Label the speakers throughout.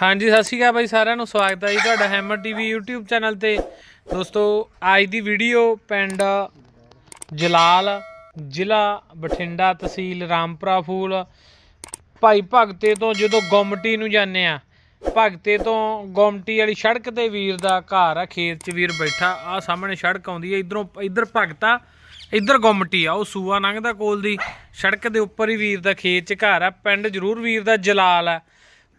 Speaker 1: ਹਾਂਜੀ, ਸਤਿ ਸ਼੍ਰੀ ਅਕਾਲ ਬਾਈ ਸਾਰਿਆਂ ਨੂੰ। ਸਵਾਗਤ ਹੈ ਜੀ ਤੁਹਾਡਾ ਹੈਮਰ ਟੀਵੀ YouTube ਚੈਨਲ ਤੇ। ਦੋਸਤੋ, ਅੱਜ ਦੀ ਵੀਡੀਓ ਪਿੰਡ ਜਲਾਲ, ਜ਼ਿਲ੍ਹਾ ਬਠਿੰਡਾ ਤਹਿਸੀਲ ਰਾਮਪੁਰਾ ਫੂਲ। ਭਾਈ ਭਗਤੇ ਤੋਂ ਜਦੋਂ ਗੋਮਟੀ ਨੂੰ ਜਾਂਦੇ ਆ ਭਗਤੇ ਤੋਂ ਗੋਮਟੀ ਵਾਲੀ ਸੜਕ ਤੇ ਵੀਰ ਦਾ ਘਰ ਆ, ਖੇਤ 'ਚ ਵੀਰ ਬੈਠਾ। ਆ ਸਾਹਮਣੇ ਸੜਕ ਆਉਂਦੀ ਹੈ, ਇਧਰੋਂ, ਇਧਰ ਭਗਤਾ, ਇੱਧਰ ਗੁੰਮਟੀ ਆ, ਉਹ ਸੂਆ ਲੰਘਦਾ ਕੋਲ ਦੀ। ਸੜਕ ਦੇ ਉੱਪਰ ਹੀ ਵੀਰ ਦਾ ਖੇਤ 'ਚ ਘਰ ਆ, ਪਿੰਡ ਜ਼ਰੂਰ ਵੀਰ ਦਾ ਜਲਾਲ ਆ।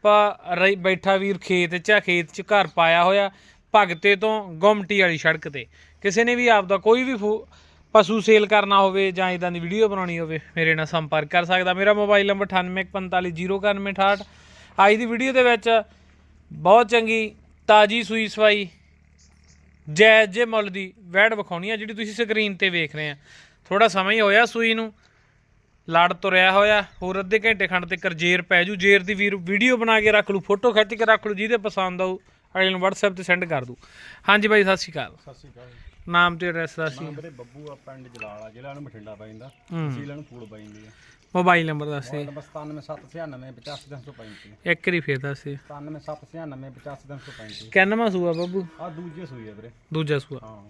Speaker 1: ਪਾ ਰਹੀ ਬੈਠਾ ਵੀਰ ਖੇਤ 'ਚ ਆ, ਖੇਤ 'ਚ ਘਰ ਪਾਇਆ ਹੋਇਆ, ਭਗਤੇ ਤੋਂ ਗੁੰਮਟੀ ਵਾਲੀ ਸੜਕ ਤੇ। ਕਿਸੇ ਨੇ ਵੀ ਆਪਦਾ ਕੋਈ ਵੀ ਫੂ- ਪਸ਼ੂ ਸੇਲ ਕਰਨਾ ਹੋਵੇ ਜਾਂ ਇਦਾਂ ਦੀ ਵੀਡੀਓ ਬਣਾਉਣੀ ਹੋਵੇ, ਮੇਰੇ ਨਾਲ ਸੰਪਰਕ ਕਰ ਸਕਦਾ। ਮੇਰਾ ਮੋਬਾਈਲ ਨੰਬਰ 9845099168 ਅੱਜ ਦੀ ਵੀਡੀਓ ਦੇ ਵਿੱਚ ਬਹੁਤ ਚੰਗੀ ਤਾਜੀ ਸੂਈ ਸਵਾਈ ਜੈ ਜੇ ਮੁੱਲ ਦੀ ਵੈੜ ਵਿਖਾਉਣੀ ਆ, ਜਿਹੜੀ ਤੁਸੀਂ ਸਕਰੀਨ ਤੇ ਵੇਖ ਰਹੇ ਆ। ਥੋੜਾ ਸਮਾਂ ਹੀ ਹੋਇਆ ਸੂਈ ਨੂੰ। ਲੜ ਤੁਰਿਆ ਹੋਇਆ ਹੋਰ ਅੱਧੇ ਘੰਟੇ ਖੰਡ ਤੇ ਜੇਰ ਪੈ ਜੂ ਜੇਰ ਦੀ ਵੀਰ ਵੀਡੀਓ ਬਣਾ ਕੇ ਰੱਖ ਲੂ ਫੋਟੋ ਖਿੱਚ ਕੇ ਰੱਖ ਲੂ ਜਿਹਦੇ ਪਸੰਦ ਆਊ ਅਗਲੇ ਨੂੰ WhatsApp ਤੇ ਸੈਂਡ ਕਰ ਦੂ ਹਾਂਜੀ ਬਾਈ ਸਤਿ ਸ਼੍ਰੀ ਅਕਾਲ।
Speaker 2: ਸਤਿ ਸ਼੍ਰੀ ਅਕਾਲ
Speaker 1: ਨਾਮ ਤੇ ਐਡਰੈਸ ਦੱਸ
Speaker 2: ਨਾਮ ਵੀਰੇ ਬੱਬੂ ਆ ਪਿੰਡ ਜਲਾਲਾ ਜ਼ਿਲ੍ਹਾ ਨੂੰ ਬਠਿੰਡਾ ਪੈਂਦਾ
Speaker 1: ਹੂੰ।
Speaker 2: ਤਹਿਸੀਲ ਨੂੰ ਫੂਲ ਪੈਂਦੀ ਆ।
Speaker 1: ਮੋਬਾਈਲ ਨੰਬਰ ਦੱਸ ਦੇ
Speaker 2: ਨੰਬਰ 9779985335
Speaker 1: ਇੱਕ ਵਾਰੀ ਫੇਰ ਦੱਸ ਦੇ
Speaker 2: 9779985335
Speaker 1: ਕਿੰਨਵਾਂ ਸੂਆ ਬੱਬੂ?
Speaker 2: ਆ ਦੂਜੇ ਸੂਈ ਆ ਵੀਰੇ।
Speaker 1: ਦੂਜਾ ਸੂਆ।
Speaker 2: ਹਾਂ।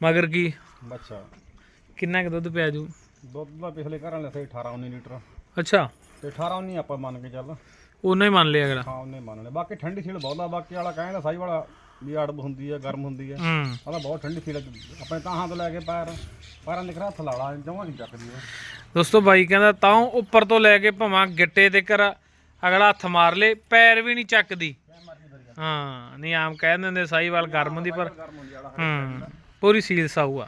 Speaker 1: ਮਗਰ ਕੀ?
Speaker 2: ਬੱਚਾ।
Speaker 1: ਕਿੰਨਾ ਕੁ ਦੁੱਧ ਪਿਆ ਜੂ?
Speaker 2: ਦੁੱਧ ਦਾ ਪਿਛਲੇ ਘਰਾਂ ਲਿਆ ਸੀ 18 19 ਲੀਟਰ।
Speaker 1: ਅੱਛਾ।
Speaker 2: ਤੇ 18 19 ਆਪਾਂ ਮੰਨ ਕੇ ਚੱਲ।
Speaker 1: ਉਹਨਾਂ ਹੀ ਮੰਨ ਲਿਆ ਅਗਲਾ।
Speaker 2: ਹਾਂ ਉਹਨੇ ਮੰਨ ਲਿਆ। ਬਾਕੀ ਠੰਡੀ ਸੀਲ ਬਹੁਤ ਆ ਬਾਕੀ ਵਾਲਾ ਕਹਿੰਦਾ ਸਾਈ ਵਾਲਾ ਵੀ ਅੜਬ ਹੁੰਦੀ ਆ ਗਰਮ ਹੁੰਦੀ ਆ।
Speaker 1: ਹੂੰ।
Speaker 2: ਉਹਦਾ ਬਹੁਤ ਠੰਡੀ ਸੀਲ ਆਪਣੇ ਤਾਹਾਂ ਤੋਂ ਲੈ ਕੇ ਪੈਰ ਪੈਰਾਂ ਦੇ ਖਰਾ ਥਲਾਲਾ ਜਮਾਂ ਨਹੀਂ ਚੱਕਦੀ ਉਹ।
Speaker 1: ਦੋਸਤੋ ਬਾਈ ਕਹਿੰਦਾ ਤਾਂ ਉੱਪਰ ਤੋਂ ਲੈ ਕੇ ਭਵਾਂ ਗਿੱਟੇ ਤੇ ਕਰ ਅਗਲਾ ਹੱਥ ਮਾਰ ਲੇ ਪੈਰ ਵੀ ਨਹੀਂ ਚੱਕਦੀ। ਹਾਂ ਨਹੀਂ ਆਮ ਕਹਿ ਦਿੰਦੇ ਸਾਈਵਾਲ ਗਰਮ ਦੀ ਪਰ
Speaker 2: ਗਰਮ ਹੁੰਦੀ ਵਾਲਾ
Speaker 1: ਹੂੰ ਪੂਰੀ ਸੀਲ ਸਾਊਆ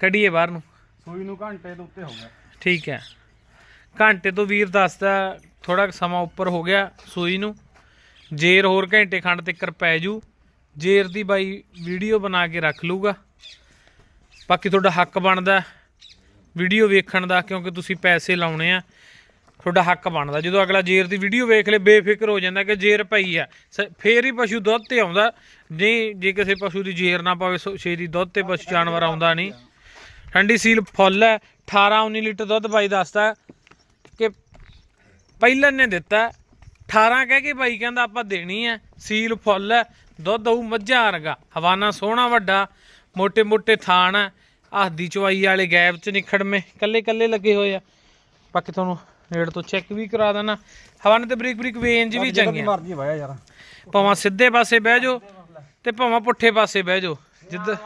Speaker 1: ਕੱਢੀਏ ਬਾਹਰ ਨੂੰ।
Speaker 2: ਸੂਈ ਨੂੰ ਘੰਟੇ ਦੇ ਉੱਤੇ ਹੋ ਗਿਆ।
Speaker 1: ਠੀਕ ਹੈ। ਘੰਟੇ ਤੋਂ ਵੀਰ ਦੱਸਦਾ ਥੋੜਾ ਸਮਾਂ ਉੱਪਰ ਹੋ ਗਿਆ ਸੂਈ ਨੂੰ। ਜੇਰ ਹੋਰ ਘੰਟੇ ਖੰਡ ਤੱਕ ਪੈ ਜੂ। ਜੇਰ ਦੀ ਬਾਈ ਵੀਡੀਓ ਬਣਾ ਕੇ ਰੱਖ ਲੂਗਾ ਬਾਕੀ ਤੁਹਾਡਾ ਹੱਕ ਬਣਦਾ। ਵੀਡੀਓ ਵੇਖਣ ਦਾ, ਕਿਉਂਕਿ ਤੁਸੀਂ ਪੈਸੇ ਲਾਉਣੇ ਆ। ਤੁਹਾਡਾ ਹੱਕ ਬਣਦਾ। ਜਦੋਂ ਅਗਲਾ ਜੇਰ ਦੀ ਵੀਡੀਓ ਵੇਖ ਲੇ, ਬੇਫਿਕਰ ਹੋ ਜਾਂਦਾ ਕਿ ਜੇਰ ਪਈ ਆ। ਸ- ਫੇਰ ਹੀ ਪਸ਼ੂ ਦੁੱਧ ਤੇ ਆਉਂਦਾ। ਨਹੀਂ, ਜੇ ਕਿਸੇ ਪਸ਼ੂ ਦੀ ਜੇਰ ਨਾ ਪਾਵੇ, ਸੋ- ਦੁੱਧ ਤੇ ਪਸ਼ੂ ਜਾਨਵਰ ਆਉਂਦਾ ਨਹੀਂ। ਠੰਡੀ ਸੀਲ ਫੁੱਲ ਹੈ 18 19 ਲੀਟਰ ਦੁੱਧ ਬਾਈ ਦੱਸਦਾ ਕਿ ਪਹਿਲਾਂ ਨੇ ਦਿੱਤਾ 18 ਕਹਿ ਕੇ ਬਾਈ ਕਹਿੰਦਾ ਆਪਾਂ ਦੇਣੀ ਹੈ ਸੀਲ ਫੁੱਲ ਹੈ ਦੁੱਧ ਉਹ ਮੱਝਾਂ ਵਰਗਾ ਹਵਾਨਾ ਸੋਹਣਾ ਵੱਡਾ ਮੋٹے ਮੋٹے ਥਾਣ ਹੈ ਆਹਦੀ ਚਵਾਈ ਵਾਲੇ ਗੈਪ 'ਚ ਨਿਖੜਵੇਂ ਕੱਲੇ ਕੱਲੇ ਲੱਗੇ ਹੋਏ ਆ। ਬਾਕੀ ਤੁਹਾਨੂੰ ਰੇਟ ਤੋਂ ਚੈੱਕ ਵੀ ਕਰਾ ਦੇਣਾ। ਹਵਾਨੇ ਤੇ ਬਰੀਕ ਬਰੀਕ ਵੇਂਜ ਵੀ ਚੰਗੀਆਂ।
Speaker 2: ਮਰਜ਼ੀ ਵਾਇਆ ਯਾਰ।
Speaker 1: ਭਾਵੇਂ ਸਿੱਧੇ ਪਾਸੇ ਬਹਿ ਜਾਓ ਤੇ ਭਾਵਾਂ ਪੁੱਠੇ ਪਾਸੇ ਬਹਿ ਜਾਓ। ਜਿੱਦ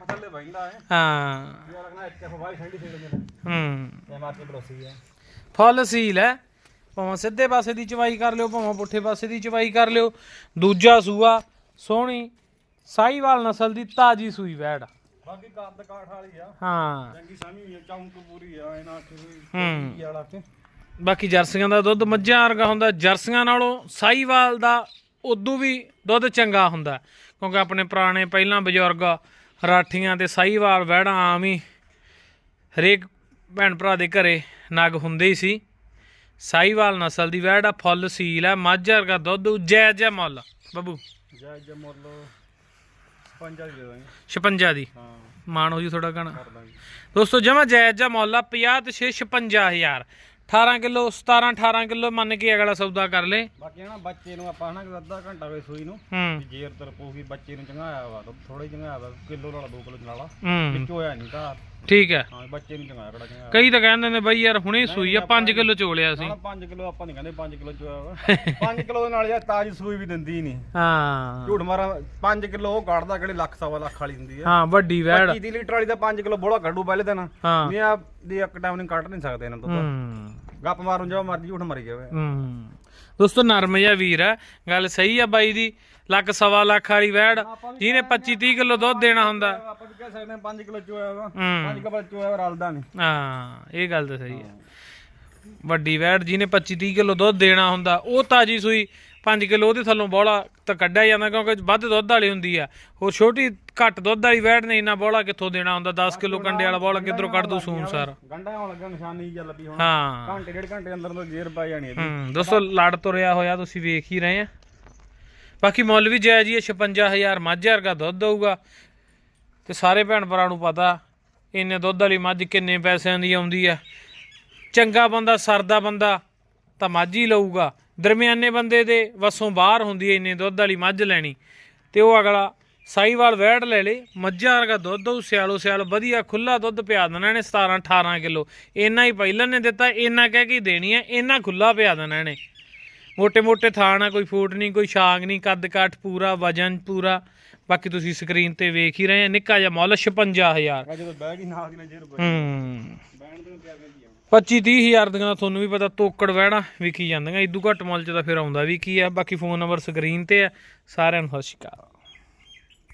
Speaker 2: ਹੈ
Speaker 1: ਹਾਂ।
Speaker 2: ਯਾਰ ਠੰਡੀ
Speaker 1: ਹੂੰ।
Speaker 2: ਤੇ ਹੈ
Speaker 1: ਫੁੱਲ ਸੀਲ ਹੈ। ਭਾਵੇਂ ਸਿੱਧੇ ਪਾਸੇ ਦੀ ਚਵਾਈ ਕਰ ਲਿਓ ਭਾਵੇਂ ਪੁੱਠੇ ਪਾਸੇ ਦੀ ਚਵਾਈ ਕਰ ਲਿਓ। ਦੂਜਾ ਸੂਆ ਸੋਹਣੀ ਸਾਈਵਾਲ ਨਸਲ ਦੀ ਤਾਜੀ ਸੂਈ ਵੈੜ।
Speaker 2: ਬਾਕੀ ਕੱਦ ਕਾਠ ਵਾਲੀ ਆ।
Speaker 1: ਹਾਂ।
Speaker 2: ਚੰਗੀ ਸਾਮੀ ਆ ਚੌਂਕ ਪੂਰੀ ਆ ਇਹਨਾਂ
Speaker 1: ਹੂੰ।
Speaker 2: ਕੀ ਵਾਲਾ ਤੇ
Speaker 1: ਬਾਕੀ ਜਰਸੀਆਂ ਦਾ ਦੁੱਧ ਮੱਝਾਂ ਵਰਗਾ ਹੁੰਦਾ। ਜਰਸੀਆਂ ਨਾਲੋਂ ਸਾਈਵਾਲ ਦਾ ਉਦੋਂ ਵੀ ਦੁੱਧ ਚੰਗਾ ਹੁੰਦਾ। ਕਿਉਂਕਿ ਆਪਣੇ ਪੁਰਾਣੇ ਪਹਿਲਾਂ ਬਜ਼ੁਰਗ ਰਾਠੀਆਂ ਤੇ ਸਾਈਵਾਲ ਵੈੜਾਂ ਆਮ ਹੀ ਹਰੇਕ ਭੈਣ ਭਰਾ ਦੇ ਘਰੇ ਨਗ ਹੁੰਦੇ ਹੀ ਸੀ। ਸਾਈਵਾਲ ਨਸਲ ਦੀ ਆ ਫੁੱਲ ਸੀਲ ਆ ਮੱਝ ਵਰਗਾ ਦੁੱਧ ਜੈ ਜੈ ਮੁੱਲ। ਬੱਬੂ?
Speaker 2: ਜੈ ਜੈ ਮੁੱਲ ਪੰਜ ਵਾਲੀ ਦੇ ਦਾਂਗੇ।
Speaker 1: 56 ਦੀ?
Speaker 2: ਹਾਂ।
Speaker 1: ਮਾਣ ਹੋ ਜੀ ਥੋੜਾ
Speaker 2: ਦਾਂਗੇ।
Speaker 1: ਦੋਸਤੋ ਜਮਾ ਜਾਇਜ਼ ਜਾ ਮੁੱਲ ਆ 50 ਤੇ 6 56000 18 ਕਿਲੋ 17 18 ਕਿਲੋ ਮੰਨ ਕੇ ਅਗਲਾ ਸੌਦਾ ਕਰ ਲੇ।
Speaker 2: ਬਾਕੀ ਹਨਾ ਬੱਚੇ ਨੂੰ ਆਪਾਂ ਹਨਾ ਅੱਧਾ ਘੰਟਾ ਹੋਏ ਸੂਈ ਨੂੰ
Speaker 1: ਹੂੰ।
Speaker 2: ਜੇਰ ਤਰ ਪਊਗੀ ਬੱਚੇ ਨੂੰ ਚੰਗਾਇਆ ਵਾ ਥੋੜਾ ਹੀ ਚੰਗਾਇਆ ਵਾ ਕਿਲੋ ਨਾਲ 2 ਕਿਲੋ ਨਾਲਾ
Speaker 1: ਹੂੰ।
Speaker 2: ਵਿੱਚ ਹੋਇਆ ਨਹੀਂ ਤਾਂ
Speaker 1: ਠੀਕ ਹੈ।
Speaker 2: ਹਾਂ ਬੱਚੇ ਨੂੰ ਚੰਗਾਇਆ ਕਿਹੜਾ ਚੰਗਾਇਆ
Speaker 1: ਕਈ ਤਾਂ ਕਹਿੰਦੇ ਨੇ ਬਈ ਯਾਰ ਹੁਣੇ ਸੂਈ ਆ 5 ਕਿਲੋ ਚੋਲਿਆ ਸੀ।
Speaker 2: ਨਾ 5 ਕਿਲੋ ਆਪਾਂ ਨਹੀਂ ਕਹਿੰਦੇ 5 ਕਿਲੋ ਚੋਇਆ ਵਾ। 5 ਕਿਲੋ ਦੇ ਨਾਲ ਯਾਰ ਤਾਜੀ ਸੂਈ ਵੀ ਦਿੰਦੀ ਹੀ ਨਹੀਂ
Speaker 1: ਹਾਂ।
Speaker 2: ਝੂਠ ਮਾਰਾਂ 5 ਕਿਲੋ ਉਹ ਕੱਢਦਾ ਕਿਹੜੇ ਲੱਖ ਸਵਾ ਲੱਖ ਵਾਲੀ ਹੁੰਦੀ ਆ।
Speaker 1: ਹਾਂ ਵੱਡੀ ਵੈੜ।
Speaker 2: 25 ਲੀਟਰ ਵਾਲੀ ਦਾ 5 ਕਿਲੋ ਬੋਲਾ ਕੱਢੂ ਪਹਿਲੇ ਦਿਨ।
Speaker 1: ਹਾਂ।
Speaker 2: ਨਹੀਂ ਆ ਦੀ ਇੱਕ ਟਾਈਮ ਨਹੀਂ ਕੱਢ ਨਹੀਂ ਸਕਦੇ ਇਹਨਾਂ ਤੋਂ ਤਾਂ।
Speaker 1: ਹੂੰ।
Speaker 2: ਗੱਪ ਮਾਰਨ ਜੋ ਮਰਜ਼ੀ ਝੂਠ ਮਾਰੀ ਜਾਵੇ।
Speaker 1: ਹੂੰ ਦੋਸਤੋ ਨਰਮ ਜਿਹਾ ਵੀਰ ਹੈ ਗੱਲ ਸਹੀ ਆ ਬਾਈ ਦੀ। ਲੱਖ ਸਵਾ ਲੱਖ ਵਾਲੀ ਵੈੜ। ਜਿਹਨੇ 25 30 ਕਿਲੋ ਦੁੱਧ ਦੇਣਾ ਹੁੰਦਾ।
Speaker 2: ਆਪਾਂ ਵੀ ਕਹਿ ਸਕਦੇ ਹਾਂ 5 ਕਿਲੋ ਚੋਇਆ ਵਾ
Speaker 1: ਹੂੰ।
Speaker 2: 5 ਕਿਲੋ ਚੋਇਆ ਰਲਦਾ ਨਹੀਂ।
Speaker 1: ਹਾਂ ਇਹ ਗੱਲ ਤਾਂ ਸਹੀ ਹੈ ਵੱਡੀ ਵੈੜ ਜਿਹਨੇ 25 30 ਕਿਲੋ ਦੁੱਧ ਦੇਣਾ ਹੁੰਦਾ ਉਹ ਤਾਜੀ ਸੂਈ 5 ਕਿਲੋ ਉਹਦੇ ਥੱਲੋਂ ਬੋਲਾ ਤਾਂ ਕੱਢਿਆ ਜਾਂਦਾ ਕਿਉਂਕਿ ਵੱਧ ਦੁੱਧ ਵਾਲੀ ਹੁੰਦੀ ਆ। ਹੋਰ ਛੋਟੀ ਘੱਟ ਦੁੱਧ ਵਾਲੀ ਵੈੜ ਨੇ ਇੰਨਾ ਬੋਲਾ ਕਿੱਥੋਂ ਦੇਣਾ ਹੁੰਦਾ? 10 ਕਿਲੋ ਕੰਡੇ ਵਾਲਾ ਬੋਲਾ ਕਿੱਧਰੋਂ ਕੱਢ ਦੂ ਸੂਨ ਸਾਰ?
Speaker 2: ਗੰਡਾ ਆਉਣ ਲੱਗਾ ਨਿਸ਼ਾਨੀ ਜਾਂ ਲੱਭੀ ਹੁਣ।
Speaker 1: ਹਾਂ।
Speaker 2: ਘੰਟੇ ਡੇਢ ਘੰਟੇ ਅੰਦਰ ਤੋਂ ਜੇਰ ਪੈ ਜਾਣੀ ਇਹਦੀ।
Speaker 1: ਹੂੰ ਦੋਸਤੋ ਲੜ ਤੁਰਿਆ ਹੋਇਆ ਤੁਸੀਂ ਵੇਖ ਹੀ ਰਹੇ ਆ। ਬਾਕੀ ਮੁੱਲ ਵੀ ਜਾਇਜ਼ ਹੈ 56000 ਮੱਝ ਵਰਗਾ ਦੁੱਧ ਦਊਗਾ ਤੇ ਸਾਰੇ ਭੈਣ ਭਰਾ ਨੂੰ ਪਤਾ ਇੰਨੇ ਦੁੱਧ ਵਾਲੀ ਮੱਝ ਕਿੰਨੇ ਪੈਸਿਆਂ ਦੀ ਆਉਂਦੀ ਆ। ਚੰਗਾ ਬੰਦਾ ਸਰਦਾ ਬੰਦਾ ਤਾਂ ਮੱਝ ਹੀ ਲਊਗਾ। ਦਰਮਿਆਨੇ ਬੰਦੇ ਦੇ ਵਸੋਂ ਬਾਹਰ ਹੁੰਦੀ ਹੈ ਇੰਨੇ ਦੁੱਧ ਵਾਲੀ ਮੱਝ ਲੈਣੀ ਤੇ ਉਹ ਅਗਲਾ ਸਾਈਵਾਲ ਵੈੜ ਲੈ ਲੇ ਮੱਝਾਂ ਵਰਗਾ ਦੁੱਧ ਉਹ ਸਿਆਲੋ ਸਿਆਲ ਵਧੀਆ ਖੁੱਲਾ ਦੁੱਧ ਪਿਆ ਦੇਣਾ ਨੇ 17 18 ਕਿਲੋ। ਇੰਨਾ ਹੀ ਪਹਿਲਾਂ ਨੇ ਦਿੱਤਾ ਇੰਨਾ ਕਹਿ ਕੇ ਦੇਣੀ ਹੈ ਇੰਨਾ ਖੁੱਲਾ ਪਿਆ ਦੇਣਾ ਨੇ ਮੋٹے ਮੋٹے ਥਾਣਾ ਕੋਈ ਫੂਟ ਨਹੀਂ ਕੋਈ ਛਾਂਗ ਨਹੀਂ ਕੱਦ ਕਾਠ ਪੂਰਾ ਵਜਨ ਪੂਰਾ। ਬਾਕੀ ਤੁਸੀਂ ਸਕਰੀਨ ਤੇ ਵੇਖ ਹੀ ਰਹੇ ਆ ਨਿੱਕਾ ਜਿਹਾ ਮੁੱਲ 56000
Speaker 2: ਜਦੋਂ ਬੈਗ ਹੀ ਨਾਲ ਦੀ ਨਾਲ 0 ਰੁਪਏ
Speaker 1: ਹੂੰ। 25 30 ਹਜ਼ਾਰ ਦੀਆਂ ਤੁਹਾਨੂੰ ਵੀ ਪਤਾ ਤੋਕੜ ਵਹਿਣਾ ਵਿਕੀ ਜਾਂਦੀਆਂ। ਇਦੋਂ ਘੱਟ ਮੁੱਲ ਚ ਤਾਂ ਫਿਰ ਆਉਂਦਾ ਵੀ ਕੀ ਆ? ਬਾਕੀ ਫੋਨ ਨੰਬਰ ਸਕਰੀਨ ਤੇ ਆ। ਸਾਰਿਆਂ ਨੂੰ ਸਤਿ ਸ਼੍ਰੀ ਅਕਾਲ।